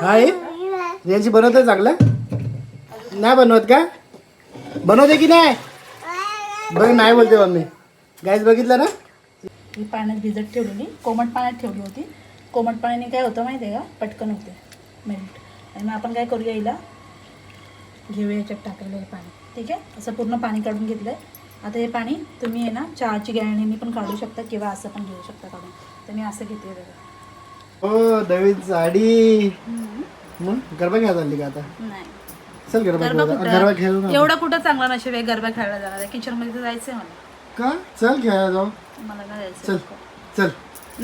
हाय यांची बनवत चांगलं? नाही बनवत का? बनवते की नाही? बघ नाही बोलते मम्मी. गाईज बघितलं ना? मी पाण्यात भिजत ठेवलेली. कोमट पाण्यात ठेवली होती. कोमट पाण्याने काय होतं माहिती आहे का? पटकन होते. मेल्ट आणि मग आपण काय करूया हिला? घेऊया याच्यात टाकायला हे पाणी. ठीक आहे? असं पूर्ण पाणी काढून घेतलं आहे आता हे पाणी तुम्ही आहे ना चहाची गॅरणीने पण काढू शकता किंवा असं पण घेऊ शकता काढून. तर मी असं घेते बघा. हो दवीत साडी. मग गरबा खेळा चालली का आता? नाही. चल गरबा गरबा खेळू गरबा खेळू कुठं ना एवढा कुठं चांगला नशीब आहे गरबा खेळायला जाणार आहे? किचनमध्ये तर जायचं आहे मला. का? चल खेळा जाऊ. मला नाही जायचं चल चल.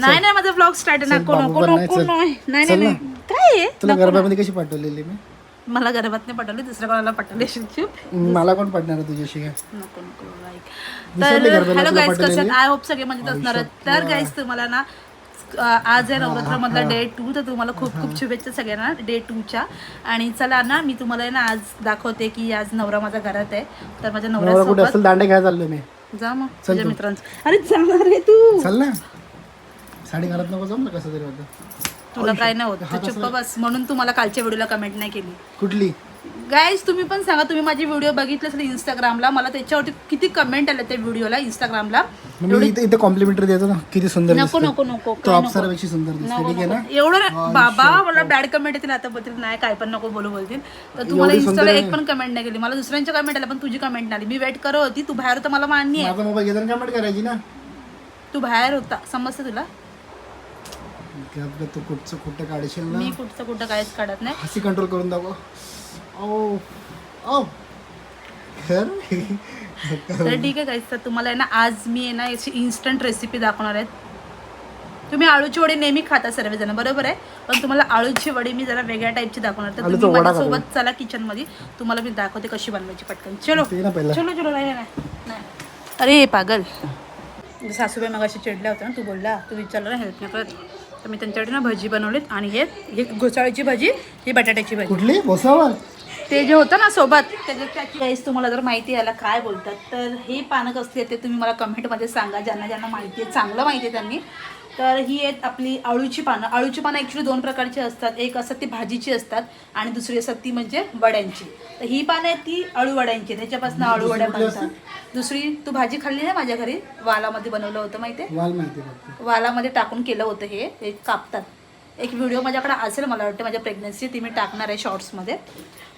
नाही नाही माझा ब्लॉग स्टार्ट चल, नको बाबू नको नाही, नको चल. नाही. नाही चल नाही ना. काय आहे? तुला गरबामध्ये कशी पाठवलेली मी? मला गरबात नाही पटवली दुसऱ्या कोणाला पटवली मला कोण पडणार आहे तुझ्याशी? काय नको नको. विसरली तर हॅलो तुला गाईज कसं? आय होप सगळे म्हणत असणार आहेत. तर गाईज तुम्हाला ना आज आहे नवरात्र मधला डे टू तर तुम्हाला खूप खूप शुभेच्छा सगळ्यांना डे टूच्या आणि चला ना मी तुम्हाला ना आज दाखवते की आज नवरा माझ्या घरात आहे. तर माझ्या नवऱ्यासोबत असेल? दांडे खेळायला चाललो मी. जा मग तुझ्या मित्रांचं. अरे जाणार रे तू. चल ना. साडी घालत नको जाऊ ना कसं तरी होतं तुला काय नाही होत. तू चुप्प बस. म्हणून तुम्हाला कालच्या व्हिडिओला कमेंट नाही केली. कुठली? गाईज तुम्ही पण सांगा तुम्ही माझी व्हिडिओ बघितले असेल इंस्टाग्रामला मला त्याच्यावरती किती कमेंट आले त्या व्हिडिओला इंस्टाग्रामला मी इथे इथे कॉम्प्लिमेंटरी देतो ना किती सुंदर नको दिसते नको नको तो अप्सरापेक्षा सुंदर दिसते ठीक आहे ना? एवढं नाही. बाबा मला बॅड कमेंट येतील आता बोलतील नाही काय पण नको बोलू बोलतील. तर तू मला इंस्टाला एक पण कमेंट नाही केली. मला दुसऱ्यांच्या कमेंट आल्या पण तुझी कमेंट नाही आली. मी वेट करत होती तू बाहेर होता मला मान्य आहे. माझा मोबाईल घेताना कमेंट करायची ना? तू बाहेर होता समजतं तुला? तू कुठचं कुठं काढशील ना? मी कुठचं कुठं काहीच काढत नाही. हसी कंट्रोल करून दाखव. ओ ओ तर ठीक आहे काहीच तर तुम्हाला आहे ना आज मी आहे ना याची इन्स्टंट रेसिपी दाखवणार आहेत तुम्ही आळूची वडी नेहमी खाता सर्वजण बरोबर आहे? पण तुम्हाला आळूची वडी मी जरा वेगळ्या टाईपची दाखवणार. तर तुम्ही माझ्यासोबत चला किचनमध्ये. तुम्हाला मी दाखवते कशी बनवायची पटकन. चलो. चलो चलो नाही नाही नाही. अरे पागल. सासूबाई मगाशी चिडल्या होत्या ना तू बोलला. तू विचारलं ना हेल्प नाही करत तर मी त्यांच्याकडे ना भजी बनवलीत. आणि हे हे घोसाळीची भाजी ही बटाट्याची भाजी. कुठली? भोसावळ? ते जे होतं ना सोबत त्याच्यात तुम्हाला जर माहिती याला काय बोलतात तर ही पानं कसली आहेत ते तुम्ही मला कमेंटमध्ये सांगा. ज्यांना ज्यांना माहिती आहे चांगलं माहिती आहे त्यांनी. तर ही आहेत आपली आळूची पानं. आळूची पानं ॲक्च्युली दोन प्रकारची असतात. एक असतात ती भाजीची असतात आणि दुसरी असतात ती म्हणजे वड्यांची. तर ही पानं आहेत ती अळू वड्यांची. त्याच्यापासून अळू वड्या बनतात. दुसरी तू भाजी खाल्ली ना माझ्या घरी? वालामध्ये बनवलं होतं माहिती आहे? वालामध्ये टाकून केलं होतं हे. हे कापतात. एक व्हिडिओ माझ्याकडे असेल मला वाटतं माझ्या प्रेग्नन्सी ती मी टाकणार आहे शॉर्ट्समध्ये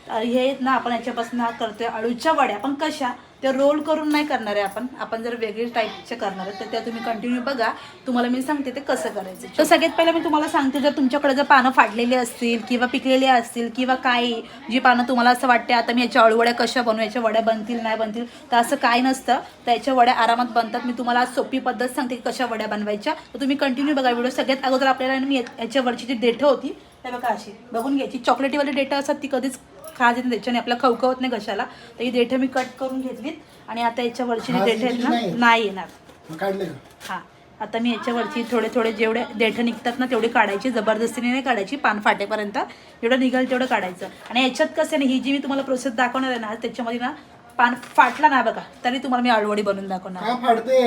हे आहेत ना आपण याच्यापासून करतोय. अळूच्या वड्या पण कशा? त्या रोल करून नाही करणार आहे आपण. आपण जर वेगळी टाईपचे करणार आहे तर त्या तुम्ही कंटिन्यू बघा. तुम्हाला मी सांगते ते कसं करायचं. तर सगळ्यात पहिलं मी तुम्हाला सांगते जर तुमच्याकडे जर पानं फाडलेली असतील किंवा पिकलेली असतील किंवा काही जी पानं तुम्हाला असं वाटते आता मी याच्या अळूवड्या कशा बनवू याच्या वड्या बनतील नाही बनतील तर असं काय नसतं. तर याच्या वड्या आरामात बनतात. मी तुम्हाला आज सोपी पद्धत सांगते की कशा वड्या बनवायच्या. तर तुम्ही कंटिन्यू बघा व्हिडिओ. सगळ्यात अगोदर आपल्याला मी याच्यावरची जी डेटं होती त्या बघा अशी. बघून घ्यायची. चॉकलेटीवाली डेटं असतात ती कधीच खाज येते त्याच्याने आपला खवखवत नाही कशाला तर ही देठं मी कट करून घेतलीत. आणि आता याच्यावरची देठं आहेत ना नाही? येणार. काढले हां. आता मी याच्यावरची थोडे थोडे जेवढे देठं निघतात ना तेवढे काढायची. जबरदस्तीने नाही काढायची पान फाटेपर्यंत. जेवढं निघाल तेवढं काढायचं. आणि याच्यात कसं आहे ना ही जी मी तुम्हाला प्रोसेस दाखवणार आहे ना त्याच्यामध्ये ना पान फाटला ना बघा तरी तुम्हाला मी आळूवडी बनवून दाखवणार. का फाडते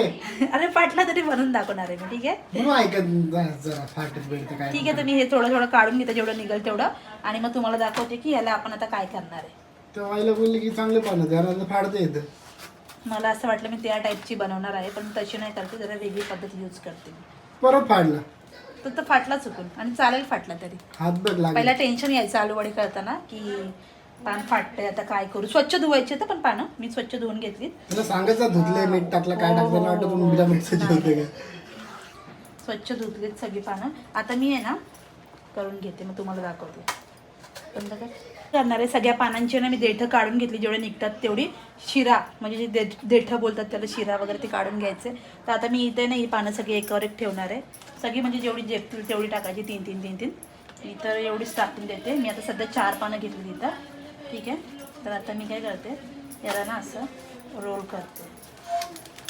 अरे फाटला तरी बनवून दाखवणार आहे मी ठीक आहे? म्हणून ऐकत जा जरा फाटत बेडतं काय ठीक आहे तर मी हे थोडं थोडं काढून घेते जेवढं निघेल तेवढं. आणि मग तुम्हाला दाखवते की याला आपण आता काय करणार आहे. तर आईला बोलले की चांगलं पानं जरा फाडते येतं मला असं वाटलं मी त्या टाईपची बनवणार आहे पण तशी नाही करते जरा वेगळी पद्धत यूज करते मी. परत फाडला तर तो फाटला चुकून आणि चालेल फाटला तरी. हात बघ लागला. पहिला टेन्शन यायचं आलूवडी करताना की पान फाटतंय आता काय करू? स्वच्छ धुवायचे तर पण पानं. मी स्वच्छ धुवून घेतली तुला सांगायचं धुतले मीठ टाकलं काय टाकलं वाटतं तुम्ही बिना जेवते का? स्वच्छ धुतलीत सगळी पानं. आता मी आहे ना करून घेते मग तुम्हाला दाखवते. करणार आहे सगळ्या पानांची ना मी देठं काढून घेतली जेवढे निघतात तेवढी. शिरा म्हणजे जे देठ बोलतात त्याला शिरा वगैरे ते काढून घ्यायचे. तर आता मी इथे ना ही पानं सगळी एकावर एक ठेवणार आहे. सगळी म्हणजे जेवढी जेपतील तेवढी टाकायची तीन तीन तीन तीन. मी तर एवढीच टाकून देते. मी आता सध्या चार पानं घेतली तिथं ठीक आहे? तर आता मी काय करते? याला ना असं रोल करते.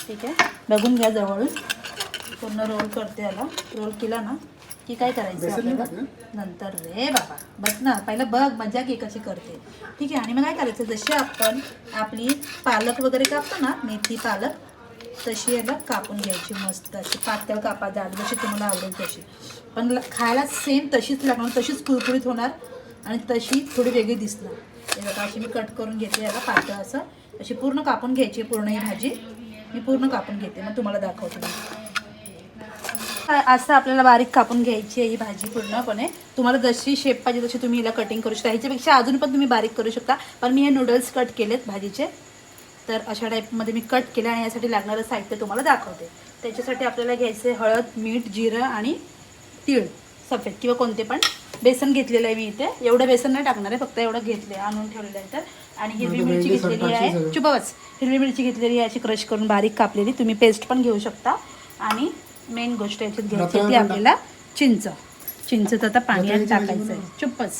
ठीक आहे? बघून घ्या जवळून. पूर्ण रोल करते याला. रोल केला ना की काय करायचं आपल्याला? नंतर रे बाबा. बस ना पहिलं बघ मजा घे कशी करते. ठीक आहे? आणि मग काय करायचं? जशी आपण आपली पालक वगैरे कापतो ना मेथी पालक तशी याला कापून घ्यायची मस्त अशी. पातळ कापा जाड जशी तुम्हाला आवडेल तशी. पण खायला सेम तशीच लागणार तशीच कुरकुरीत होणार आणि तशी थोडी वेगळी दिसणार. हे बघा अशी मी कट करून घेते याला पातळ असं. अशी पूर्ण कापून घ्यायची पूर्ण ही भाजी. मी पूर्ण कापून घेते मग तुम्हाला दाखवते असं आपल्याला बारीक कापून घ्यायची आहे ही भाजी पूर्णपणे. तुम्हाला जशी शेप पाहिजे तशी तुम्ही हिला कटिंग करू शकता. ह्याच्यापेक्षा अजून पण तुम्ही बारीक करू शकता. पण मी हे नूडल्स कट केलेत भाजीचे. तर अशा टाईपमध्ये मी कट केले आणि यासाठी लागणारं साहित्य तुम्हाला दाखवते. त्याच्यासाठी आपल्याला घ्यायचे हळद मीठ जिरं आणि तीळ सफेद किंवा कोणते पण बेसन घेतलेलं आहे मी इथे. एवढं बेसन नाही टाकणार आहे फक्त एवढं घेतलं आहे आणून ठेवलेलं आहे तर. आणि हिरवी मिरची घेतलेली आहे. चुपावच हिरवी मिरची घेतलेली आहे अशी क्रश करून बारीक कापलेली. तुम्ही पेस्ट पण घेऊ शकता. आणि मेन गोष्ट याच्यात घ्यायची ती आपल्याला चिंच. चिंचचं आता पाण्यात टाकायचं आहे चुप्पच.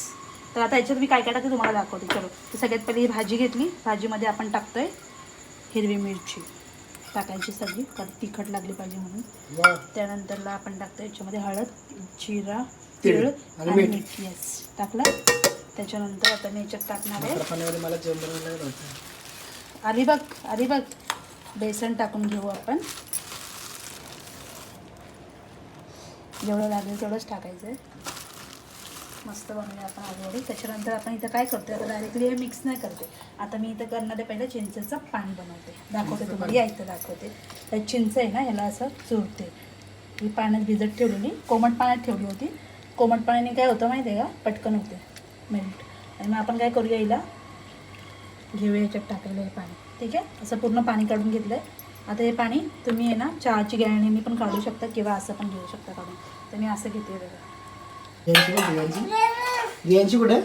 तर आता याच्यात मी काय काय टाकते तुम्हाला दाखवते. चलो. तर सगळ्यात पहिले ही भाजी घेतली. भाजीमध्ये आपण टाकतोय हिरवी मिरची. टाकायची सगळी. कारण तिखट लागली पाहिजे म्हणून. त्यानंतरला आपण टाकतो याच्यामध्ये हळद जिरा तीळ आणि मीठ. येस टाकलं. त्याच्यानंतर आता मी याच्यात टाकणार आहे. पाण्यामध्ये मला जेवण बनवायला नाही लावायचं. आली बघ आली बघ. बेसन टाकून घेऊ आपण. जेवढं लागेल तेवढंच टाकायचं मस्त बनवूया आपण ऑलरेडी त्याच्यानंतर आपण इथं काय करतोय आता डायरेक्टली हे मिक्स नाही करते. आता मी इथं करणार पहिलं चिंचेचं पाणी बनवते. दाखवते तुम्हाला या इथं दाखवते. तर चिंच आहे ना ह्याला असं चुरते. ही पाण्यात भिजत ठेवलेली कोमट पाण्यात ठेवली होती. कोमट पाण्याने काय होतं माहिती आहे का? पटकन होते. मेल्ट आणि मग आपण काय करूया हिला? घेऊया याच्यात टाकायला हे पाणी. ठीक आहे? असं पूर्ण पाणी काढून घेतलं आहे आता हे पाणी तुम्ही आहे ना चहाची गॅळणीने पण काढू शकता किंवा असं पण घेऊ शकता काढून. तर मी असं घेते बघा. रियांची कुठे?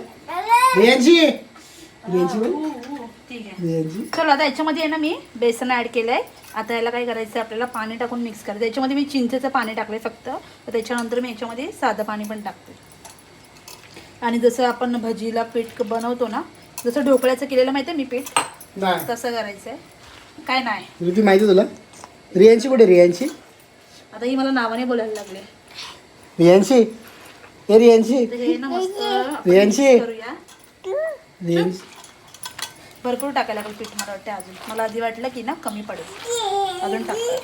रियांची रियांची रियांची रियांची ठीक आहे. रियांची चलो आता याच्यामध्ये आहे ना मी बेसन ॲड केलं आहे आता याला काय करायचं आहे आपल्याला पाणी टाकून मिक्स करायचं याच्यामध्ये मी चिंचेचं पाणी टाकलं आहे फक्त. तर त्याच्यानंतर मी याच्यामध्ये साधं पाणी पण टाकते. आणि जसं आपण भजीला पीठ बनवतो ना जसं ढोकळ्याचं केलेलं माहिती आहे मी पीठ? तसं करायचं आहे काय नाही. माहिती तुला? रियांची कुठे रियांची आता ही मला नावाने बोलायला लागले. रियांची रियांची तर हे मस्त आपण रियांची. mix करूया रियांची भरपूर टाकायला लागेल पीठ मला वाटतं अजून. मला आधी वाटलं की ना कमी पडेल. अजून टाकते.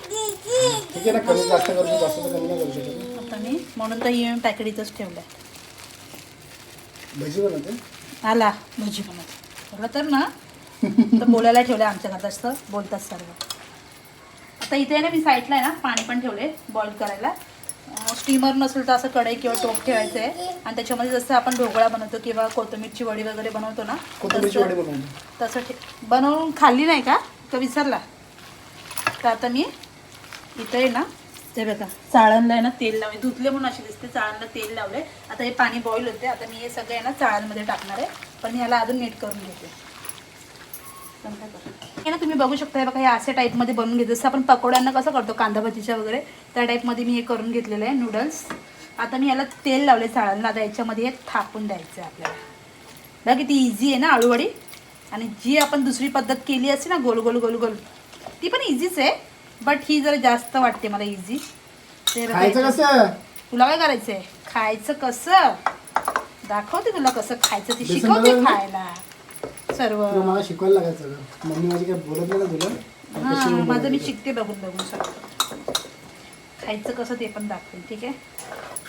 ठीक आहे ना कमी जास्त करू शकतो, जास्त तर कमी नाही करू शकत आता मी म्हणून तर ही पॅकेट इथंच ठेवलं भजी बनवते? आला भजी बनवत. बरं तर ना तर बोलायला ठेवलं आमच्या घरात असतं बोलतात सर्व. आता इथे आहे ना मी साईडला आहे ना पाणी पण ठेवले बॉईल करायला. स्टीमर नसेल तर असं कढई किंवा टोप ठेवायचं. आहे आणि त्याच्यामध्ये जसं आपण ढोकळा बनवतो किंवा कोथिंबीरची वडी वगैरे बनवतो ना कोथिंबीरची तसं- वडी बनवते तसं ठे बनवून खाल्ली नाही का? का विसरला. तर आता मी इथं आहे ना ते बघा चाळणला आहे ना तेल लावले. धुतले म्हणून असे दिसते चाळणला तेल लावले. आता हे पाणी बॉईल होते आता मी हे सगळं आहे ना चाळणमध्ये टाकणार आहे. पण मी याला अजून नीट करून घेते. हे ना तुम्ही बघू शकता हे बघा हे अशा टाईपमध्ये बनवून घेते जसं आपण पकोड्यांना कसं करतो कांदा भजीच्या वगैरे त्या टाईपमध्ये मी हे करून घेतलेलं आहे नूडल्स आता मी याला तेल लावले चाळणला आता याच्यामध्ये हे थापून द्यायचं आहे आपल्याला. बघा किती इझी आहे ना आळूवडी. आणि जी आपण दुसरी पद्धत केली असते ना गोल गोल गोल गोल ती पण इझीच आहे. बट ही जरा जास्त वाटते मला इझी ते तुला काय करायचंय? खायचं कसं? दाखवते तुला कसं खायचं ते शिकवते? खायला. सर्व. तुला मला शिकवायला लागायचं सगळं. मम्मी माझी काय बोलत नाही ना तुला? हा कशी माझं मी? शिकते बघून बघून सगळं. खायचं कसं ते पण दाखवेन ठीक आहे?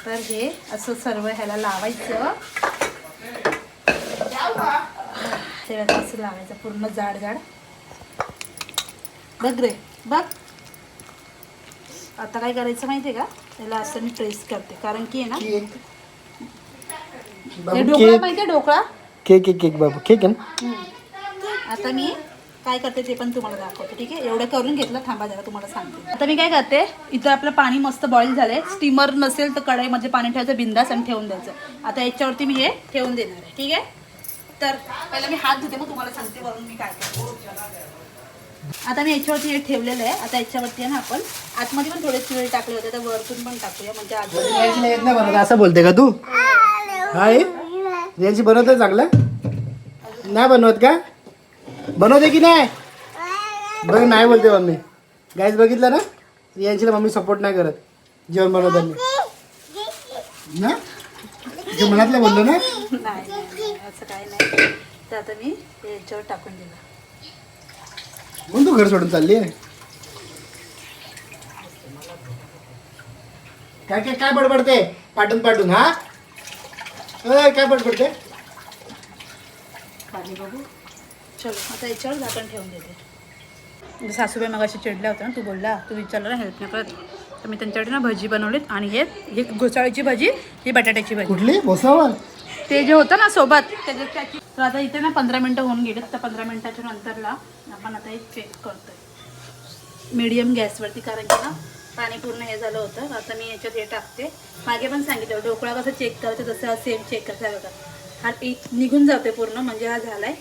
तर हे असं सर्व ह्याला लावायचं. असं लावायचं पूर्ण जाड जाड. बघ रे बघ. आता काय करायचं माहितीये का? त्याला असं मी प्रेस करते. कारण की आहे ना हे बाबू ढोकळा केक. माहितीये dhokla? Cake cake cake Babu cake आहे ना. आता मी काय करते ते पण तुम्हाला दाखवते ठीक आहे? एवढं करून घेतलं थांबा जरा तुम्हाला सांगते. आता मी काय करते इथं आपलं पाणी मस्त बॉईल झालंय. स्टीमर नसेल तर कढईमध्ये पाणी ठेवायचं बिंदास आणि ठेवून द्यायचं. आता याच्यावरती मी हे ठेवून देणार आहे ठीक आहे? तर पहिला मी हात धुते मग तुम्हाला सांगते वरून मी काय करते. आता मी याच्यावरती हे ठेवलेलं आहे. आता याच्यावरती आहे ना आपण आतमध्ये पण थोडे चिवळे टाकले होते तर वरतून पण टाकूया म्हणजे आजूबाजूला असं बोलते का तू? हाय रियांची बनवते चांगलं? नाही बनवत का? बनवते की नाही? बघ नाही बोलते मम्मी. गाईज बघितलं ना? रियांचीला मम्मी सपोर्ट नाही करत. जेवण बनवताना ना? जे मनातलं बोललो ना? नाही असं काही नाही. तर आता मी याच्यावर टाकून दिलं म्हणून तू घर सोडून चालली? आहे काय काय काय बडबडते? पाठून पाठून हा? काय बडबडते खाली बघू. चलो आता याच्यावर झाकण ठेवून देते. सासूबाई मग अशी चिडल्या होत्या ना तू बोलला तू विचारलं ना हेल्प नाही करत. तर मी त्यांच्यासाठी ना भजी बनवलीत आणि हे ही घोसाळीची भाजी ही बटाट्याची भाजी. कुठली? भोसावळ? ते जे होतं ना सोबत त्याच्यात त्याची तर आता इथे ना पंधरा मिनटं होऊन गेलेत तर पंधरा मिनटाच्या नंतरला आपण आता हे चेक करतोय. मीडियम गॅसवरती कारण की ना पाणी पूर्ण हे झालं होतं. आता मी याच्यात हे टाकते. मागे पण सांगितलं ढोकळा कसं चेक करायचं तसं सेम चेक करायचं बघा. हा पीठ निघून जाते पूर्ण म्हणजे हा झालाय.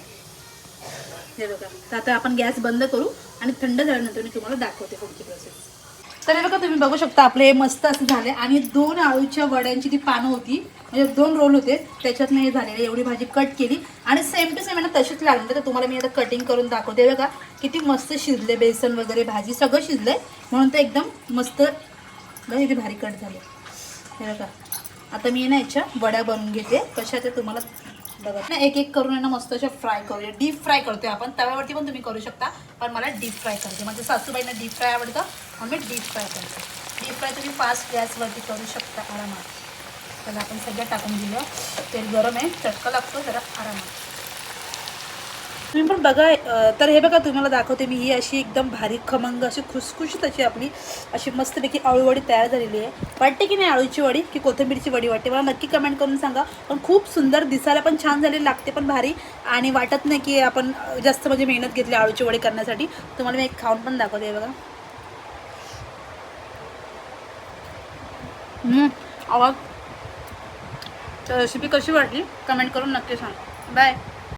हे बघा. तर आता आपण गॅस बंद करू आणि थंड झाल्यानंतर मी तुम्हाला दाखवते पुढची प्रोसेस तर हे बघा तुम्ही बघू शकता आपले हे मस्त असं झाले. आणि दोन आळूच्या वड्यांची ती पानं होती. म्हणजे दोन रोल होते. त्याच्यातनं हे झालेले एवढी भाजी कट केली. आणि सेम टू सेम आहे ना तशीच लागली. तर तुम्हाला मी आता कटिंग करून दाखवते. बघा किती मस्त शिजले बेसन वगैरे भाजी सगळं शिजलंय. म्हणून ते एकदम मस्त किती भारी कट झाले. हे बघा. आता मी ना याच्या वड्या बनवून घेते. कशा ते तुम्हाला बघा. ना एक एक करून आहे ना मस्त अशा फ्राय करूया. डीप फ्राय करतोय आपण. तव्यावरती पण तुम्ही करू शकता. पण मला डीप फ्राय करते माझ्या सासूबाईंना डीप फ्राय आवडतं. आम्ही मी डीप फ्राय करतो. डीप फ्राय तुम्ही फास्ट गॅसवरती करू शकता आरामात. त्याला आपण सगळं टाकून दिलं. तेल गरम आहे. चटका लागतो जरा आरामात. तुम्ही पण बघा तर हे बघा तुम्हाला दाखवते मी. ही अशी एकदम भारी खमंग अशी खुसखुशीत अशी आपली अशी मस्तपैकी आळूवडी तयार झालेली आहे. वाटते की नाही आळूची वडी की कोथिंबीरची वडी वाटते? मला नक्की कमेंट करून सांगा. पण खूप सुंदर दिसायला पण छान झाली लागते पण भारी. आणि वाटत नाही की आपण जास्त म्हणजे मेहनत घेतली आळूची वडी करण्यासाठी. तुम्हाला मी एक खाऊन पण दाखवते बघा. आवाज. तर रेसिपी कशी वाटली? कमेंट करून नक्की सांग. बाय.